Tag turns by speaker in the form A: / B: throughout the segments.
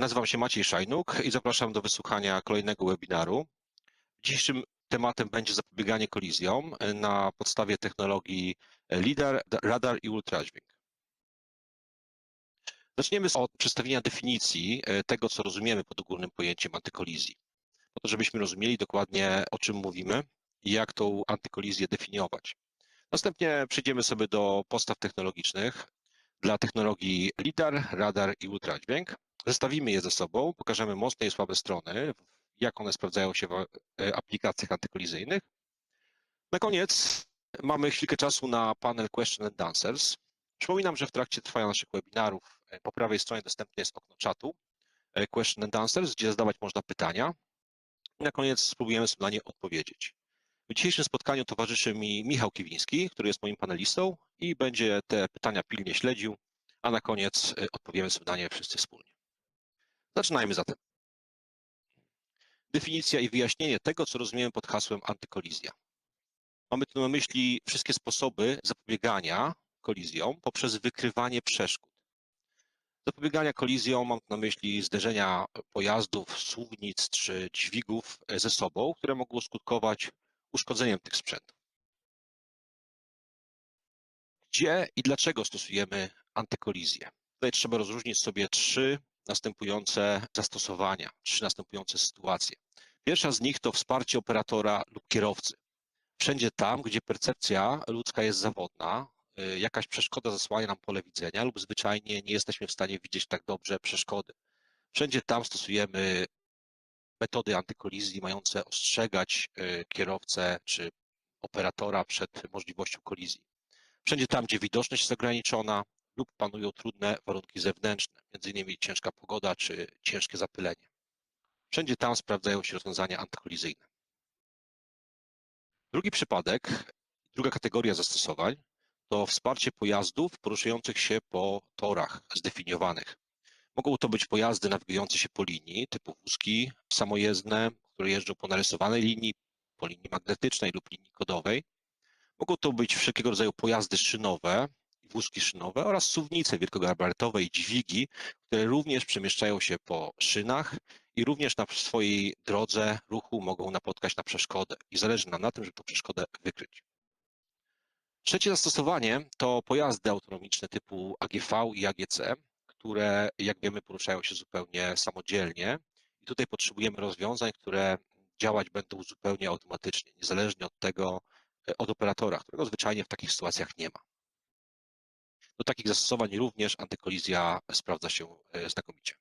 A: Nazywam się Maciej Szajnuk i zapraszam do wysłuchania kolejnego webinaru. Dzisiejszym tematem będzie zapobieganie kolizjom na podstawie technologii LIDAR, radar i ultradźwięk. Zaczniemy od przedstawienia definicji tego, co rozumiemy pod ogólnym pojęciem antykolizji, po to, żebyśmy rozumieli dokładnie, o czym mówimy i jak tą antykolizję definiować. Następnie przejdziemy sobie do podstaw technologicznych dla technologii LIDAR, radar i ultradźwięk. Zestawimy je ze sobą, pokażemy mocne i słabe strony, jak one sprawdzają się w e, aplikacjach antykolizyjnych. Na koniec mamy chwilkę czasu na panel Question and Answers. Przypominam, że w trakcie trwania naszych webinarów e, po prawej stronie dostępne jest okno czatu e, Question and Answers, gdzie zadawać można pytania. Na koniec spróbujemy sobie na nie odpowiedzieć. W dzisiejszym spotkaniu towarzyszy mi Michał Kiwiński, który jest moim panelistą i będzie te pytania pilnie śledził, a na koniec odpowiemy sobie na nie wszyscy wspólnie. Zaczynajmy zatem. Definicja i wyjaśnienie tego, co rozumiemy pod hasłem antykolizja. Mamy tu na myśli wszystkie sposoby zapobiegania kolizjom poprzez wykrywanie przeszkód. Zapobiegania kolizjom mam tu na myśli zderzenia pojazdów, sługnic czy dźwigów ze sobą, które mogą skutkować uszkodzeniem tych sprzętów. Gdzie i dlaczego stosujemy antykolizję? Tutaj trzeba rozróżnić sobie trzy następujące zastosowania, trzy następujące sytuacje. Pierwsza z nich to wsparcie operatora lub kierowcy. Wszędzie tam, gdzie percepcja ludzka jest zawodna, y, jakaś przeszkoda zasłania nam pole widzenia lub zwyczajnie nie jesteśmy w stanie widzieć tak dobrze przeszkody. Wszędzie tam stosujemy metody antykolizji mające ostrzegać y, kierowcę czy operatora przed możliwością kolizji. Wszędzie tam, gdzie widoczność jest ograniczona, lub panują trudne warunki zewnętrzne, m.in. ciężka pogoda czy ciężkie zapylenie. Wszędzie tam sprawdzają się rozwiązania antykolizyjne. Drugi przypadek, druga kategoria zastosowań to wsparcie pojazdów poruszających się po torach zdefiniowanych. Mogą to być pojazdy nawigujące się po linii typu wózki samojezdne, które jeżdżą po narysowanej linii, po linii magnetycznej lub linii kodowej. Mogą to być wszelkiego rodzaju pojazdy szynowe, wózki szynowe oraz suwnice wielkogabarytowe i dźwigi, które również przemieszczają się po szynach i również na swojej drodze ruchu mogą napotkać na przeszkodę i zależy nam na tym, żeby tę przeszkodę wykryć. Trzecie zastosowanie to pojazdy autonomiczne typu AGV i AGC, które jak wiemy poruszają się zupełnie samodzielnie i tutaj potrzebujemy rozwiązań, które działać będą zupełnie automatycznie, niezależnie od tego, od operatora, którego zwyczajnie w takich sytuacjach nie ma. Do takich zastosowań również antykolizja sprawdza się e, znakomicie.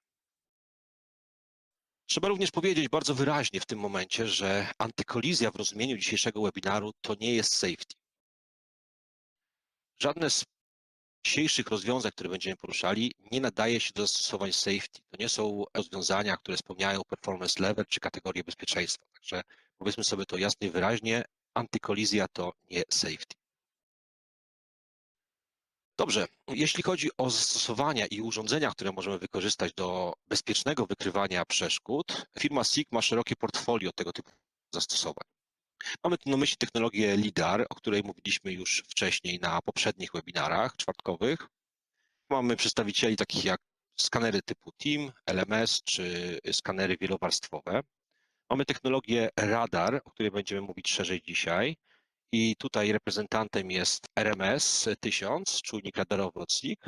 A: Trzeba również powiedzieć bardzo wyraźnie w tym momencie, że antykolizja w rozumieniu dzisiejszego webinaru to nie jest safety. Żadne z dzisiejszych rozwiązań, które będziemy poruszali, nie nadaje się do zastosowań safety. To nie są rozwiązania, które spełniają performance level czy kategorię bezpieczeństwa. Także powiedzmy sobie to jasno i wyraźnie, antykolizja to nie safety. Dobrze, jeśli chodzi o zastosowania i urządzenia, które możemy wykorzystać do bezpiecznego wykrywania przeszkód, firma SIG ma szerokie portfolio tego typu zastosowań. Mamy tu na myśli technologię LIDAR, o której mówiliśmy już wcześniej na poprzednich webinarach czwartkowych. Mamy przedstawicieli takich jak skanery typu TIM, LMS czy skanery wielowarstwowe. Mamy technologię radar, o której będziemy mówić szerzej dzisiaj, i tutaj reprezentantem jest RMS 1000, czujnik radarowy od SIG.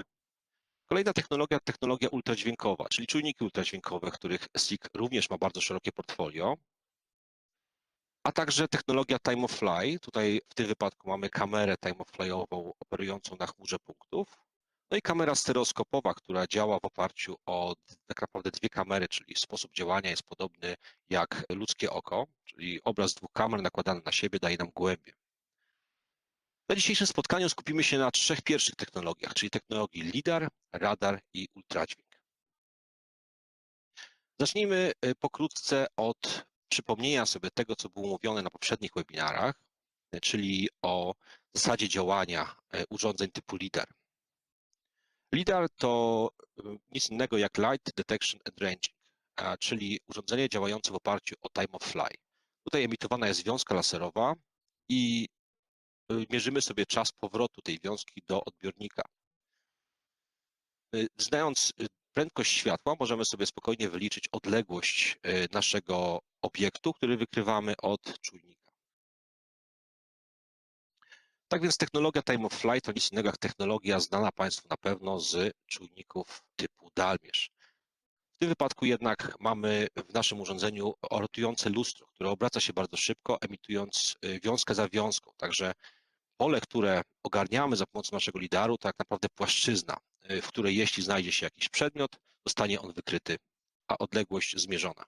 A: Kolejna technologia, technologia ultradźwiękowa, czyli czujniki ultradźwiękowe, których SIG również ma bardzo szerokie portfolio. A także technologia time of fly. Tutaj w tym wypadku mamy kamerę time of flyową operującą na chmurze punktów. No i kamera stereoskopowa, która działa w oparciu o tak naprawdę dwie kamery, czyli sposób działania jest podobny jak ludzkie oko, czyli obraz dwóch kamer nakładany na siebie daje nam głębię. Na dzisiejszym spotkaniu skupimy się na trzech pierwszych technologiach, czyli technologii LIDAR, radar i ultradźwięk. Zacznijmy y, pokrótce od przypomnienia sobie tego, co było mówione na poprzednich webinarach, y, czyli o zasadzie działania y, urządzeń typu LIDAR. LIDAR to nic innego jak Light Detection and Ranging, czyli urządzenie działające w oparciu o time of fly. Tutaj emitowana jest wiązka laserowa i mierzymy sobie czas powrotu tej wiązki do odbiornika. Y, znając y, prędkość światła możemy sobie spokojnie wyliczyć odległość y, naszego obiektu, który wykrywamy od czujnika. Tak więc technologia time of flight to nic innego jak technologia znana Państwu na pewno z czujników typu Dalmierz. W tym wypadku jednak mamy w naszym urządzeniu rotujące lustro, które obraca się bardzo szybko, emitując y, wiązkę za wiązką. Także pole, które ogarniamy za pomocą naszego lidaru, tak naprawdę płaszczyzna, y, w której jeśli znajdzie się jakiś przedmiot, zostanie on wykryty, a odległość zmierzona.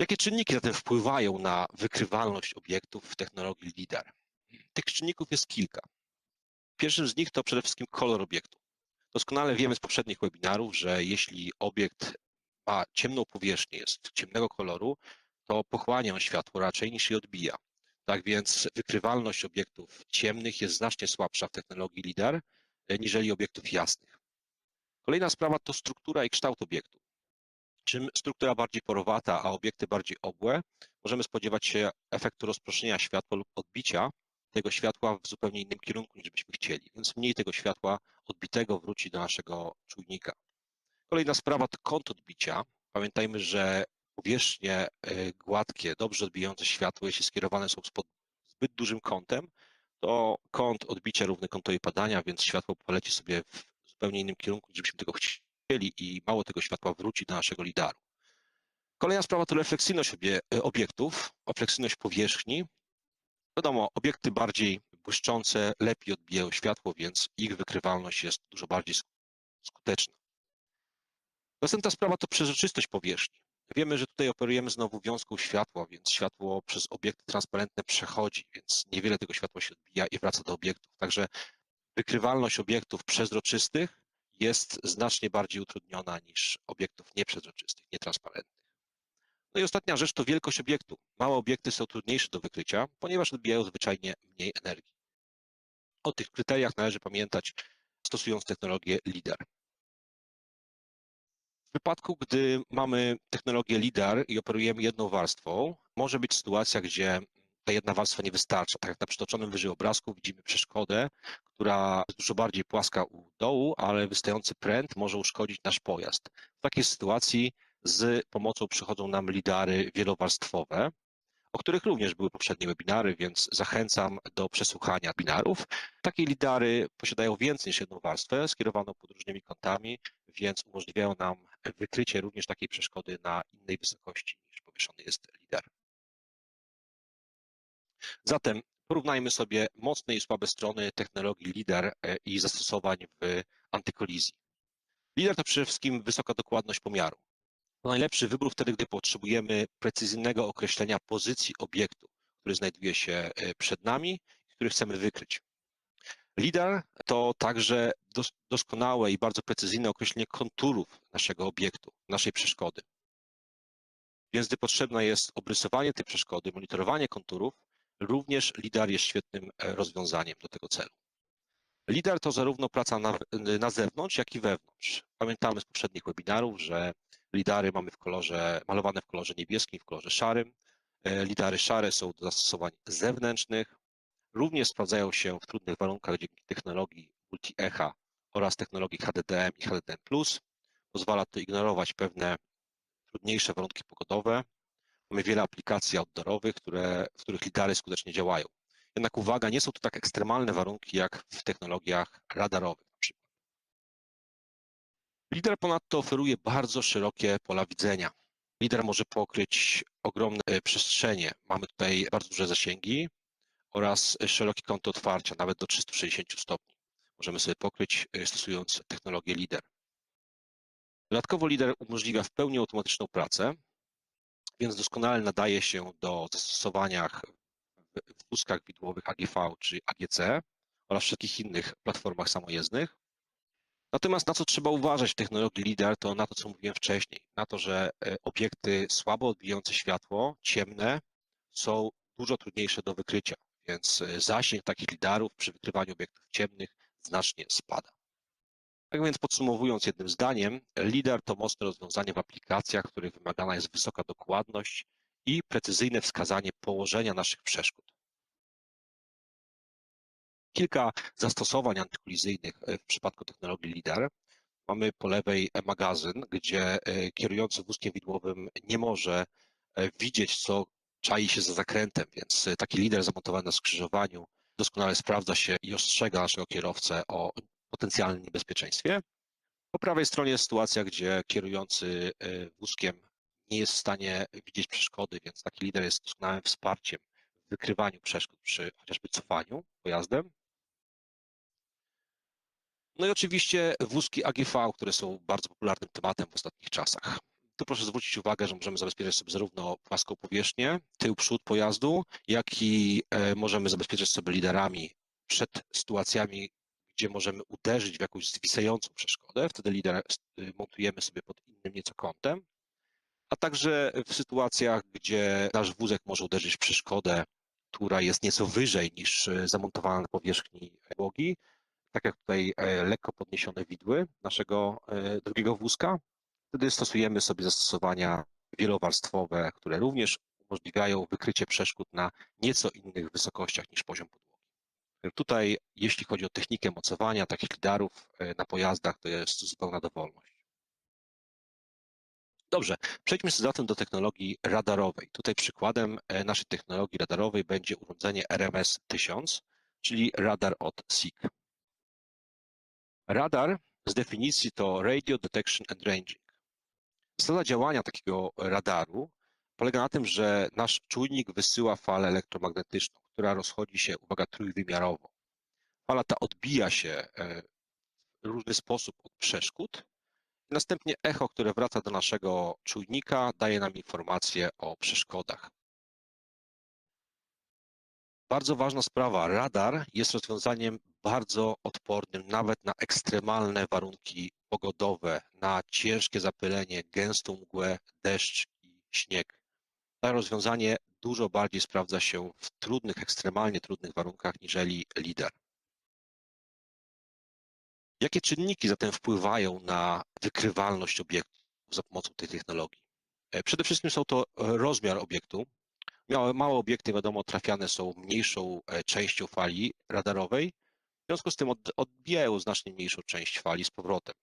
A: Jakie czynniki zatem wpływają na wykrywalność obiektów w technologii LIDAR? Tych czynników jest kilka. Pierwszym z nich to przede wszystkim kolor obiektu. Doskonale wiemy z poprzednich webinarów, że jeśli obiekt ma ciemną powierzchnię, jest ciemnego koloru, to pochłania on światło raczej niż je odbija. Tak więc wykrywalność obiektów ciemnych jest znacznie słabsza w technologii LIDAR niżeli obiektów jasnych. Kolejna sprawa to struktura i kształt obiektu. Czym struktura bardziej porowata, a obiekty bardziej obłe, możemy spodziewać się efektu rozproszenia światła lub odbicia tego światła w zupełnie innym kierunku niż byśmy chcieli, więc mniej tego światła odbitego wróci do naszego czujnika. Kolejna sprawa to kąt odbicia. Pamiętajmy, że powierzchnie y, gładkie, dobrze odbijające światło, jeśli skierowane są pod zbyt dużym kątem, to kąt odbicia równy kątowi padania, więc światło poleci sobie w zupełnie innym kierunku, niż byśmy tego chcieli i mało tego światła wróci do naszego lidaru. Kolejna sprawa to refleksyjność y, obiektów, refleksyjność powierzchni. Wiadomo, obiekty bardziej błyszczące lepiej odbijają światło, więc ich wykrywalność jest dużo bardziej skuteczna. Następna sprawa to przezroczystość powierzchni. Wiemy, że tutaj operujemy znowu wiązką światła, więc światło przez obiekty transparentne przechodzi, więc niewiele tego światła się odbija i wraca do obiektów. Także wykrywalność obiektów przezroczystych jest znacznie bardziej utrudniona niż obiektów nieprzezroczystych, nietransparentnych. No i ostatnia rzecz to wielkość obiektu. Małe obiekty są trudniejsze do wykrycia, ponieważ odbijają zwyczajnie mniej energii. O tych kryteriach należy pamiętać stosując technologię LIDAR. Wypadku, gdy mamy technologię LIDAR i operujemy jedną warstwą, może być sytuacja, gdzie ta jedna warstwa nie wystarcza. Tak jak na przytoczonym wyżej obrazku widzimy przeszkodę, która jest dużo bardziej płaska u dołu, ale wystający pręt może uszkodzić nasz pojazd. W takiej sytuacji z pomocą przychodzą nam lidary wielowarstwowe, o których również były poprzednie webinary, więc zachęcam do przesłuchania webinarów. Takie lidary posiadają więcej niż jedną warstwę, skierowaną pod różnymi kątami, więc umożliwiają nam wykrycie również takiej przeszkody na innej wysokości niż powieszony jest lidar. Zatem porównajmy sobie mocne i słabe strony technologii LIDAR e, i zastosowań w antykolizji. LIDAR to przede wszystkim wysoka dokładność pomiaru. To najlepszy wybór wtedy, gdy potrzebujemy precyzyjnego określenia pozycji obiektu, który znajduje się e, przed nami, który chcemy wykryć. LIDAR to także doskonałe i bardzo precyzyjne określenie konturów naszego obiektu, naszej przeszkody. Więc gdy potrzebne jest obrysowanie tej przeszkody, monitorowanie konturów, również LIDAR jest świetnym e, rozwiązaniem do tego celu. LIDAR to zarówno praca na, na zewnątrz, jak i wewnątrz. Pamiętamy z poprzednich webinarów, że lidary mamy w kolorze, malowane w kolorze niebieskim, w kolorze szarym. E, lidary szare są do zastosowań zewnętrznych. Również sprawdzają się w trudnych warunkach dzięki technologii multi-echa oraz technologii HDDM i HDDM+. Pozwala to ignorować pewne trudniejsze warunki pogodowe. Mamy wiele aplikacji outdoorowych, które, w których lidary skutecznie działają. Jednak uwaga, nie są to tak ekstremalne warunki jak w technologiach radarowych na przykład. Lider ponadto oferuje bardzo szerokie pola widzenia. Lider może pokryć ogromne e, przestrzenie. Mamy tutaj bardzo duże zasięgi oraz szerokie kąty otwarcia, nawet do 360 stopni. Możemy sobie pokryć e, stosując technologię LIDER. Dodatkowo LIDER umożliwia w pełni automatyczną pracę, więc doskonale nadaje się do zastosowania w wózkach widłowych AGV czy AGC oraz wszelkich innych platformach samojezdnych. Natomiast na co trzeba uważać w technologii LIDAR, to na to, co mówiłem wcześniej, na to, że e, obiekty słabo odbijające światło, ciemne, są dużo trudniejsze do wykrycia, więc e, zasięg takich lidarów przy wykrywaniu obiektów ciemnych znacznie spada. Tak więc podsumowując jednym zdaniem, LIDAR to mocne rozwiązanie w aplikacjach, w których wymagana jest wysoka dokładność i precyzyjne wskazanie położenia naszych przeszkód. Kilka zastosowań antykolizyjnych e, w przypadku technologii LIDAR Mamy po lewej magazyn, gdzie e, kierujący wózkiem widłowym nie może widzieć, co czai się za zakrętem, więc e, taki lider zamontowany na skrzyżowaniu doskonale sprawdza się i ostrzega naszego kierowcę o potencjalnym niebezpieczeństwie. Po prawej stronie jest sytuacja, gdzie kierujący wózkiem nie jest w stanie widzieć przeszkody, więc taki lider jest doskonałym wsparciem w wykrywaniu przeszkód przy chociażby cofaniu pojazdem. No i oczywiście wózki AGV, które są bardzo popularnym tematem w ostatnich czasach. Tu proszę zwrócić uwagę, że możemy zabezpieczyć sobie zarówno płaską powierzchnię, tył, przód pojazdu, jak i e, możemy zabezpieczyć sobie liderami przed sytuacjami, gdzie możemy uderzyć w jakąś zwisającą przeszkodę. Wtedy lider y, montujemy sobie pod innym nieco kątem, a także w sytuacjach, gdzie nasz wózek może uderzyć w przeszkodę, która jest nieco wyżej niż e, zamontowana na powierzchni podłogi, tak jak tutaj e, lekko podniesione widły naszego e, drugiego wózka. Wtedy stosujemy sobie zastosowania wielowarstwowe, które również umożliwiają wykrycie przeszkód na nieco innych wysokościach niż poziom podłogi. Tutaj, jeśli chodzi o technikę mocowania takich lidarów na pojazdach, to jest zupełna dowolność. Dobrze, przejdźmy zatem do technologii radarowej. Tutaj przykładem e, naszej technologii radarowej będzie urządzenie RMS 1000, czyli radar od SIG. Radar z definicji to Radio Detection and Ranging. Zasada działania takiego radaru polega na tym, że nasz czujnik wysyła falę elektromagnetyczną, która rozchodzi się, uwaga, trójwymiarowo. Fala ta odbija się e, w różny sposób od przeszkód Następnie echo, które wraca do naszego czujnika, daje nam informację o przeszkodach. Bardzo ważna sprawa. Radar jest rozwiązaniem bardzo odpornym nawet na ekstremalne warunki pogodowe, na ciężkie zapylenie, gęstą mgłę, deszcz i śnieg. To rozwiązanie dużo bardziej sprawdza się w trudnych, ekstremalnie trudnych warunkach niżeli lider. Jakie czynniki zatem wpływają na wykrywalność obiektu za pomocą tej technologii? E, przede wszystkim są to rozmiar obiektu. Małe, małe obiekty, wiadomo, trafiane są mniejszą e, częścią fali radarowej, w związku z tym odbijają znacznie mniejszą część fali z powrotem.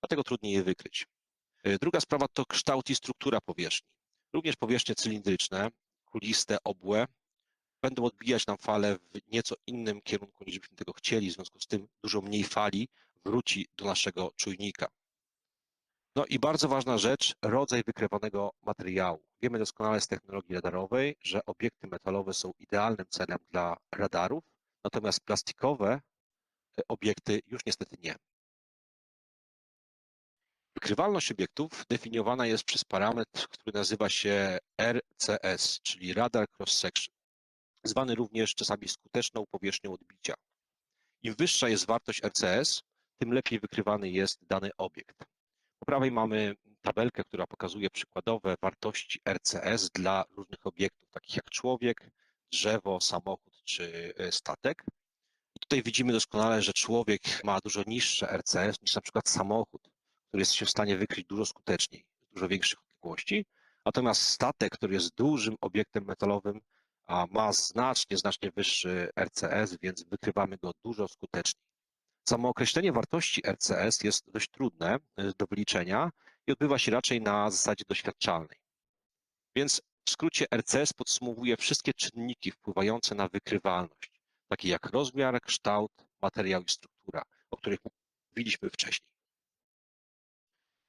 A: Dlatego trudniej je wykryć. Druga sprawa to kształt i struktura powierzchni. Również powierzchnie cylindryczne, kuliste, obłe będą odbijać nam falę w nieco innym kierunku niż byśmy tego chcieli, w związku z tym dużo mniej fali wróci do naszego czujnika. No i bardzo ważna rzecz, rodzaj wykrywanego materiału. Wiemy doskonale z technologii radarowej, że obiekty metalowe są idealnym celem dla radarów, natomiast plastikowe e, obiekty już niestety nie. Wykrywalność obiektów definiowana jest przez parametr, który nazywa się RCS, czyli Radar Cross Section, zwany również czasami skuteczną powierzchnią odbicia. Im wyższa jest wartość RCS, tym lepiej wykrywany jest dany obiekt. Prawej mamy tabelkę, która pokazuje przykładowe wartości RCS dla różnych obiektów, takich jak człowiek, drzewo, samochód czy e, statek. I tutaj widzimy doskonale, że człowiek ma dużo niższe RCS niż na przykład samochód, który jest się w stanie wykryć dużo skuteczniej, dużo większych odległości. Natomiast statek, który jest dużym obiektem metalowym, ma znacznie, znacznie wyższy RCS, więc wykrywamy go dużo skuteczniej. Samo określenie wartości RCS jest dość trudne y, do wyliczenia i odbywa się raczej na zasadzie doświadczalnej. Więc w skrócie RCS podsumowuje wszystkie czynniki wpływające na wykrywalność, takie jak rozmiar, kształt, materiał i struktura, o których mówiliśmy wcześniej.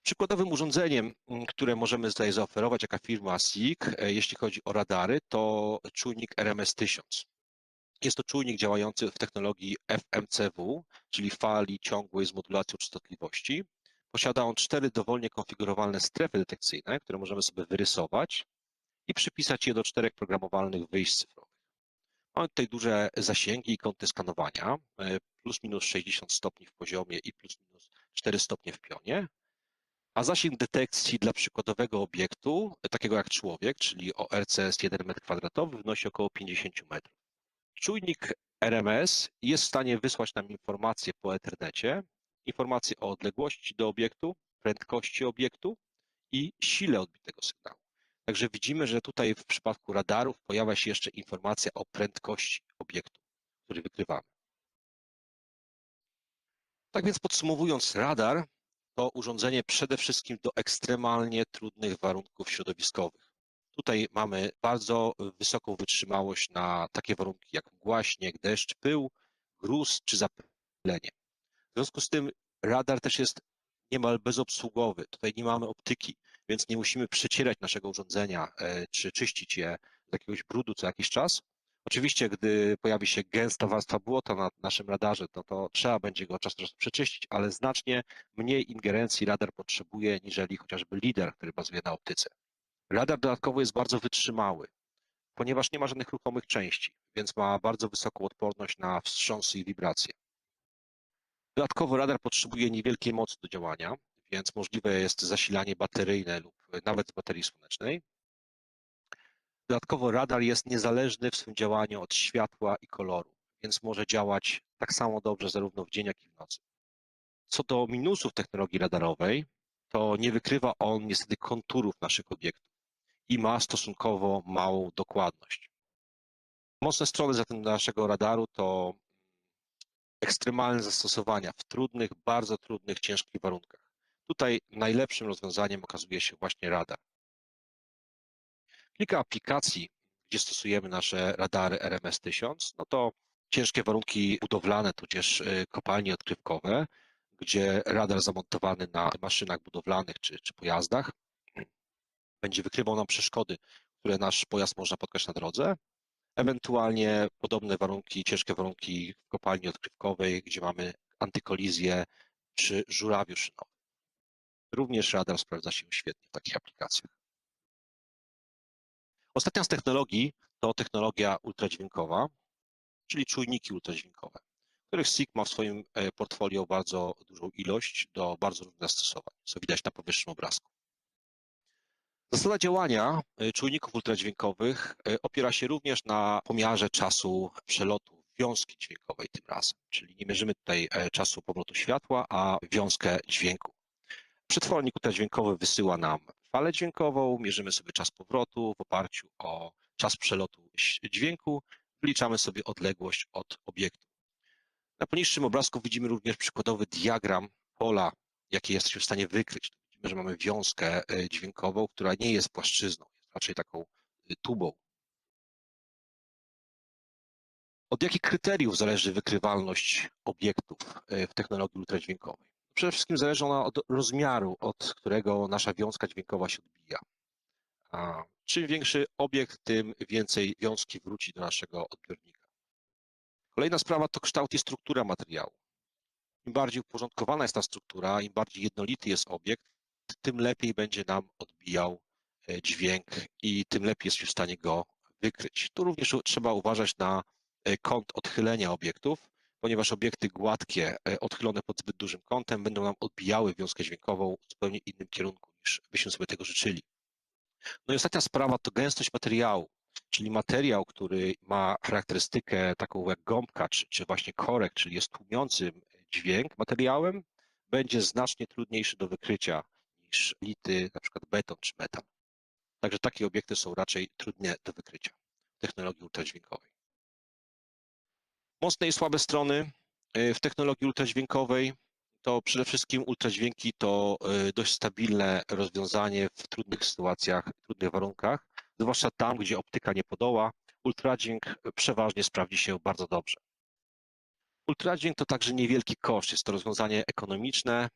A: Przykładowym urządzeniem, mm, które możemy tutaj zaoferować jako firma SIG, e, jeśli chodzi o radary, to czujnik RMS 1000. Jest to czujnik działający w technologii FMCW, czyli fali ciągłej z modulacją częstotliwości. Posiada on cztery dowolnie konfigurowalne strefy detekcyjne, które możemy sobie wyrysować i przypisać je do czterech programowalnych wyjść cyfrowych. Mamy tutaj duże zasięgi i kąty skanowania, e, plus minus 60 stopni w poziomie i plus minus 4 stopnie w pionie, a zasięg detekcji dla przykładowego obiektu, takiego jak człowiek, czyli o RCS 1 m2, wynosi około 50 metrów. Czujnik RMS jest w stanie wysłać nam informacje po Ethernecie, informacje o odległości do obiektu, prędkości obiektu i sile odbitego sygnału. Także widzimy, że tutaj w przypadku radarów pojawia się jeszcze informacja o prędkości obiektu, który wykrywamy. Tak więc podsumowując, radar to urządzenie przede wszystkim do ekstremalnie trudnych warunków środowiskowych. Tutaj mamy bardzo wysoką wytrzymałość na takie warunki jak mgła, śnieg, deszcz, pył, gruz czy zapylenie. W związku z tym radar też jest niemal bezobsługowy. Tutaj nie mamy optyki, więc nie musimy przecierać naszego urządzenia e, czy czyścić je z jakiegoś brudu co jakiś czas. Oczywiście, gdy pojawi się gęsta warstwa błota na naszym radarze, to, to trzeba będzie go czas czasu przeczyścić, ale znacznie mniej ingerencji radar potrzebuje, niżeli chociażby lider, który bazuje na optyce. Radar dodatkowo jest bardzo wytrzymały, ponieważ nie ma żadnych ruchomych części, więc ma bardzo wysoką odporność na wstrząsy i wibracje. Dodatkowo radar potrzebuje niewielkiej mocy do działania, więc możliwe jest zasilanie bateryjne lub nawet z baterii słonecznej. Dodatkowo radar jest niezależny w swym działaniu od światła i koloru, więc może działać tak samo dobrze zarówno w dzień, jak i w nocy. Co do minusów technologii radarowej, to nie wykrywa on niestety konturów naszych obiektów i ma stosunkowo małą dokładność. Mocne strony zatem naszego radaru to ekstremalne zastosowania w trudnych, bardzo trudnych, ciężkich warunkach. Tutaj najlepszym rozwiązaniem okazuje się właśnie radar. Kilka aplikacji, gdzie stosujemy nasze radary RMS-1000, no to ciężkie warunki budowlane, tudzież y, kopalnie odkrywkowe, gdzie radar zamontowany na maszynach budowlanych czy, czy pojazdach będzie wykrywał nam przeszkody, które nasz pojazd może napotkać na drodze. Ewentualnie podobne warunki, ciężkie warunki w kopalni odkrywkowej, gdzie mamy antykolizję czy żurawiu szynowy. Również radar sprawdza się świetnie w takich aplikacjach. Ostatnia z technologii to technologia ultradźwiękowa, czyli czujniki ultradźwiękowe, których SIG ma w swoim e, portfolio bardzo dużą ilość do bardzo różnych zastosowań, co widać na powyższym obrazku. Zasada działania e, czujników ultradźwiękowych e, opiera się również na pomiarze czasu przelotu wiązki dźwiękowej tym razem, czyli nie mierzymy tutaj czasu powrotu światła, a wiązkę dźwięku. Przetwornik ultradźwiękowy wysyła nam falę dźwiękową, mierzymy sobie czas powrotu w oparciu o czas przelotu dźwięku, wliczamy sobie odległość od obiektu. Na poniższym obrazku widzimy również przykładowy diagram pola, jakie jesteśmy w stanie wykryć. Że mamy wiązkę e, dźwiękową, która nie jest płaszczyzną, jest raczej taką e, tubą. Od jakich kryteriów zależy wykrywalność obiektów e, w technologii ultradźwiękowej? Przede wszystkim zależy ona od rozmiaru, od którego nasza wiązka dźwiękowa się odbija. A czym większy obiekt, tym więcej wiązki wróci do naszego odbiornika. Kolejna sprawa to kształt i struktura materiału. Im bardziej uporządkowana jest ta struktura, im bardziej jednolity jest obiekt, tym lepiej będzie nam odbijał e, dźwięk i tym lepiej jest w stanie go wykryć. Tu również trzeba uważać na e, kąt odchylenia obiektów, ponieważ obiekty gładkie, e, odchylone pod zbyt dużym kątem, będą nam odbijały wiązkę dźwiękową w zupełnie innym kierunku niż byśmy sobie tego życzyli. No i ostatnia sprawa to gęstość materiału, czyli materiał, który ma charakterystykę taką jak gąbka, czy, czy właśnie korek, czyli jest tłumiącym dźwięk materiałem, będzie znacznie trudniejszy do wykrycia niż lity, na przykład beton czy metal. Także takie obiekty są raczej trudne do wykrycia technologii ultradźwiękowej. Mocne i słabe strony y, w technologii ultradźwiękowej to przede wszystkim ultradźwięki to y, dość stabilne rozwiązanie w trudnych sytuacjach, trudnych warunkach, zwłaszcza tam, gdzie optyka nie podoła. Ultradźwięk przeważnie sprawdzi się bardzo dobrze. Ultradźwięk to także niewielki koszt, jest to rozwiązanie ekonomiczne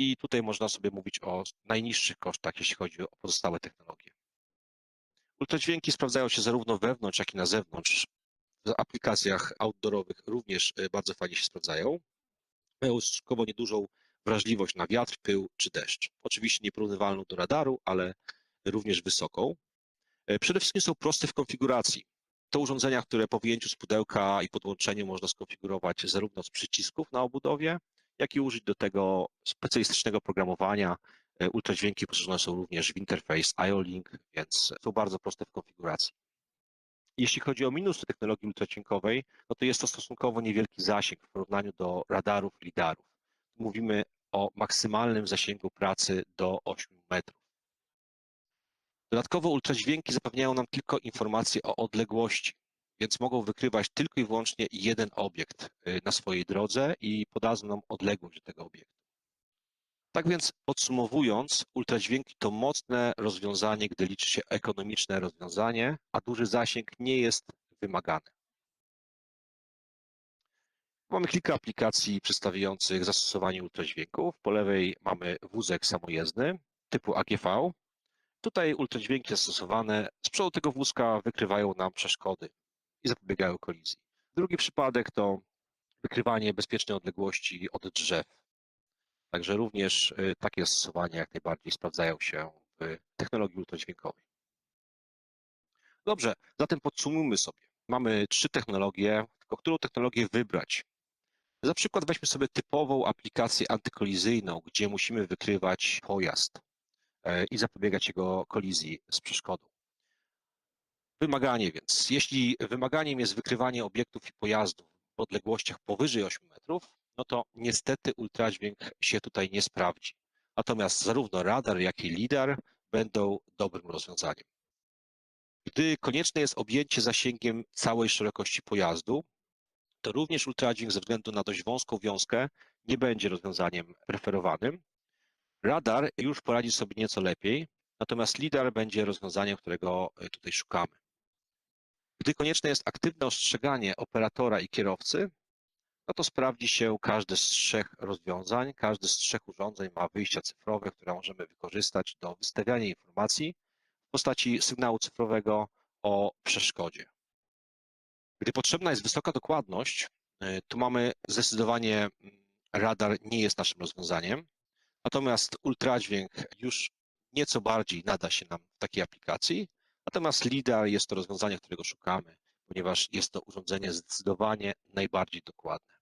A: i tutaj można sobie mówić o najniższych kosztach, jeśli chodzi o pozostałe technologie. Ultradźwięki sprawdzają się zarówno wewnątrz, jak i na zewnątrz w aplikacjach outdoorowych również e, bardzo fajnie się sprawdzają. Mają stosunkowo niedużą wrażliwość na wiatr, pył czy deszcz. Oczywiście nieporównywalną do radaru, ale również wysoką. E, przede wszystkim są proste w konfiguracji. To urządzenia, które po wyjęciu z pudełka i podłączeniu można skonfigurować zarówno z przycisków na obudowie, jak i użyć do tego specjalistycznego programowania. E, ultradźwięki poszerzone są również w interfejs IO-Link, więc są bardzo proste w konfiguracji. Jeśli chodzi o minusy technologii ultradźwiękowej, no to jest to stosunkowo niewielki zasięg w porównaniu do radarów, lidarów. Mówimy o maksymalnym zasięgu pracy do 8 metrów. Dodatkowo ultradźwięki zapewniają nam tylko informacje o odległości, więc mogą wykrywać tylko i wyłącznie jeden obiekt y, na swojej drodze i podadzą nam odległość do tego obiektu. Tak więc podsumowując, ultradźwięki to mocne rozwiązanie, gdy liczy się ekonomiczne rozwiązanie, a duży zasięg nie jest wymagany. Mamy kilka aplikacji przedstawiających zastosowanie ultradźwięków. Po lewej mamy wózek samojezdny typu AGV. Tutaj ultradźwięki zastosowane z przodu tego wózka wykrywają nam przeszkody i zapobiegają kolizji. Drugi przypadek to wykrywanie bezpiecznej odległości od drzew. Także również y, takie zastosowania jak najbardziej sprawdzają się w technologii ultradźwiękowej. Dobrze, zatem podsumujmy sobie. Mamy trzy technologie, tylko którą technologię wybrać? Za przykład weźmy sobie typową aplikację antykolizyjną, gdzie musimy wykrywać pojazd e, i zapobiegać jego kolizji z przeszkodą. Wymaganie więc. Jeśli wymaganiem jest wykrywanie obiektów i pojazdów w odległościach powyżej 8 metrów, no to niestety ultradźwięk się tutaj nie sprawdzi. Natomiast zarówno radar, jak i lidar będą dobrym rozwiązaniem. Gdy konieczne jest objęcie zasięgiem całej szerokości pojazdu, to również ultradźwięk ze względu na dość wąską wiązkę nie będzie rozwiązaniem preferowanym. Radar już poradzi sobie nieco lepiej, natomiast lidar będzie rozwiązaniem, którego tutaj szukamy. Gdy konieczne jest aktywne ostrzeganie operatora i kierowcy, no to sprawdzi się każde z trzech rozwiązań. Każdy z trzech urządzeń ma wyjścia cyfrowe, które możemy wykorzystać do wystawiania informacji w postaci sygnału cyfrowego o przeszkodzie. Gdy potrzebna jest wysoka dokładność, y, to mamy zdecydowanie mm, radar nie jest naszym rozwiązaniem, natomiast ultradźwięk już nieco bardziej nada się nam w takiej aplikacji, natomiast LIDAR jest to rozwiązanie, którego szukamy, ponieważ jest to urządzenie zdecydowanie najbardziej dokładne.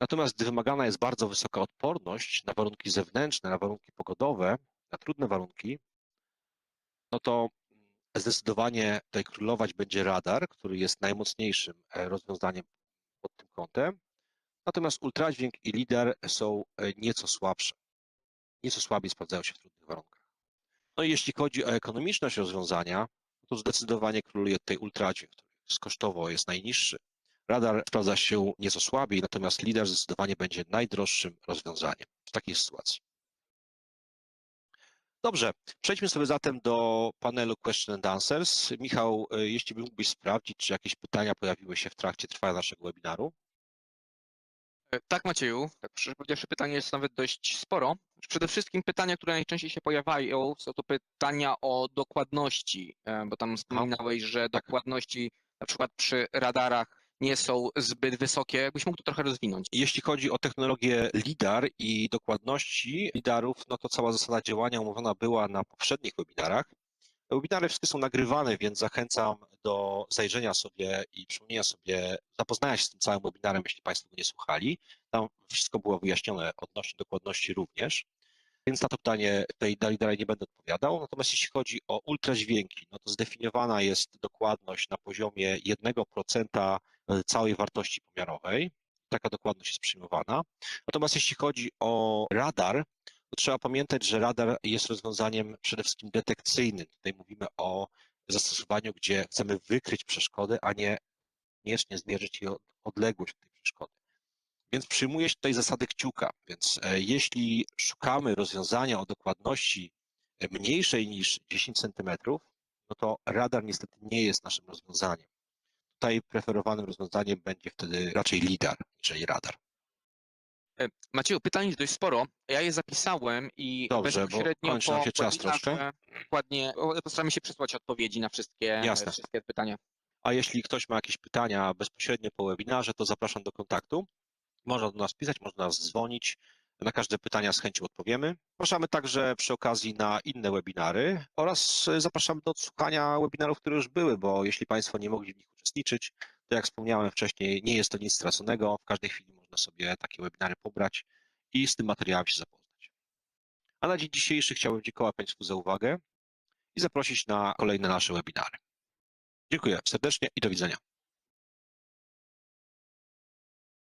A: Natomiast gdy wymagana jest bardzo wysoka odporność na warunki zewnętrzne, na warunki pogodowe, na trudne warunki, no to Zdecydowanie tutaj królować będzie radar, który jest najmocniejszym e, rozwiązaniem pod tym kątem. Natomiast ultradźwięk i lider są e, nieco słabsze. Nieco słabiej sprawdzają się w trudnych. No i jeśli chodzi o ekonomiczność rozwiązania, to zdecydowanie króluje tutaj ultradźwięk, który kosztowo jest najniższy. Radar sprawdza się nieco słabiej, natomiast lider zdecydowanie będzie najdroższym rozwiązaniem w takiej sytuacji. Dobrze, przejdźmy sobie zatem do panelu Question and Answers. Michał, e, jeśli mógłbyś sprawdzić, czy jakieś pytania pojawiły się w trakcie trwania naszego webinaru?
B: Tak, Macieju. Szczerze powiedziawszy, pytań jest nawet dość sporo. Przede wszystkim pytania, które najczęściej się pojawiają, są to pytania o dokładności, e, bo tam wspominałeś, że
A: tak.
B: dokładności na przykład przy radarach nie są zbyt wysokie. Jakbyś mógł to trochę rozwinąć?
A: Jeśli chodzi o technologię LIDAR i dokładności lidarów, no to cała zasada działania omówiona była na poprzednich webinarach. Webinary wszystkie są nagrywane, więc zachęcam do zajrzenia sobie i przypomnienia sobie, zapoznania się z tym całym webinarem, jeśli Państwo go nie słuchali. Tam wszystko było wyjaśnione odnośnie dokładności również. Więc na to pytanie tutaj dalej, dalej nie będę odpowiadał. Natomiast jeśli chodzi o ultradźwięki, no to zdefiniowana jest dokładność na poziomie 1% całej wartości pomiarowej. Taka dokładność jest przyjmowana. Natomiast jeśli chodzi o radar, trzeba pamiętać, że radar jest rozwiązaniem przede wszystkim detekcyjnym. Tutaj mówimy o zastosowaniu, gdzie chcemy wykryć przeszkody, a nie koniecznie zmierzyć jej odległość od tej przeszkody. Więc przyjmuje się tutaj zasady kciuka. Więc e, jeśli szukamy rozwiązania o dokładności e, mniejszej niż 10 cm, no to radar niestety nie jest naszym rozwiązaniem. Tutaj preferowanym rozwiązaniem będzie wtedy raczej lidar, niżeli radar.
B: E, Macieju, pytań jest dość sporo. Ja je zapisałem i
A: Dobrze, bo
B: bezpośrednio
A: kończy nam
B: po
A: się czas
B: webinarze
A: troszkę.
B: Dokładnie, o, postaramy się przysłać odpowiedzi na wszystkie,
A: Jasne.
B: wszystkie pytania.
A: A jeśli ktoś ma jakieś pytania bezpośrednio po webinarze, to zapraszam do kontaktu. Można do nas pisać, można do nas dzwonić. Na każde pytania z chęcią odpowiemy. Zapraszamy także przy okazji na inne webinary oraz zapraszamy do odsłuchania webinarów, które już były, bo jeśli Państwo nie mogli w nich uczestniczyć, to jak wspomniałem wcześniej, nie jest to nic straconego. W każdej chwili można sobie takie webinary pobrać i z tym materiałem się zapoznać. A na dzień dzisiejszy chciałbym dziękować Państwu za uwagę i zaprosić na kolejne nasze webinary. Dziękuję serdecznie i do widzenia.